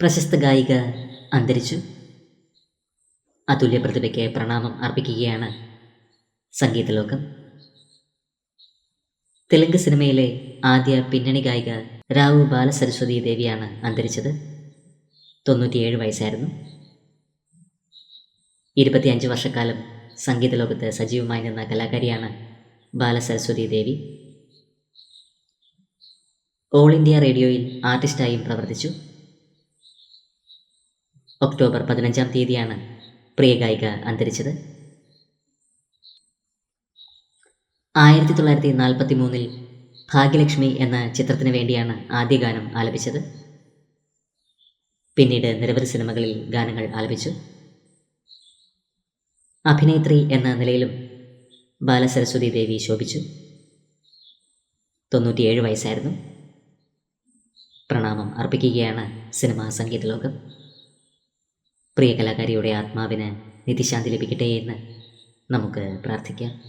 പ്രശസ്ത ഗായിക അന്തരിച്ചു. അതുല്യ പ്രതിഭയ്ക്ക് പ്രണാമം അർപ്പിക്കുകയാണ് സംഗീതലോകം തെലുങ്ക് സിനിമയിലെ ആദ്യ പിന്നണി ഗായിക രാവു ബാലസരസ്വതി ദേവിയാണ് അന്തരിച്ചത്. തൊണ്ണൂറ്റിയേഴ് വയസ്സായിരുന്നു. ഇരുപത്തിയഞ്ച് വർഷക്കാലം സംഗീത ലോകത്ത് സജീവമായി നിന്ന കലാകാരിയാണ് ബാലസരസ്വതി ദേവി. ഓൾ ഇന്ത്യ റേഡിയോയിൽ ആർട്ടിസ്റ്റായും പ്രവർത്തിച്ചു. ഒക്ടോബർ പതിനഞ്ചാം തീയതിയാണ് പ്രിയ ഗായിക അന്തരിച്ചത്. ആയിരത്തി തൊള്ളായിരത്തി നാൽപ്പത്തി മൂന്നിൽ ഭാഗ്യലക്ഷ്മി എന്ന ചിത്രത്തിന് വേണ്ടിയാണ് ആദ്യ ഗാനം ആലപിച്ചത്. പിന്നീട് നിരവധി സിനിമകളിൽ ഗാനങ്ങൾ ആലപിച്ചു. അഭിനേത്രി എന്ന നിലയിലും ബാലസരസ്വതി ദേവി ശോഭിച്ചു. തൊണ്ണൂറ്റിയേഴ് വയസ്സായിരുന്നു. പ്രണാമം അർപ്പിക്കുകയാണ് സിനിമാ സംഗീത ലോകം പ്രിയ കലാകാരിയുടെ ആത്മാവിന് നിധിശാന്തി ലഭിക്കട്ടെ എന്ന് നമുക്ക് പ്രാർത്ഥിക്കാം.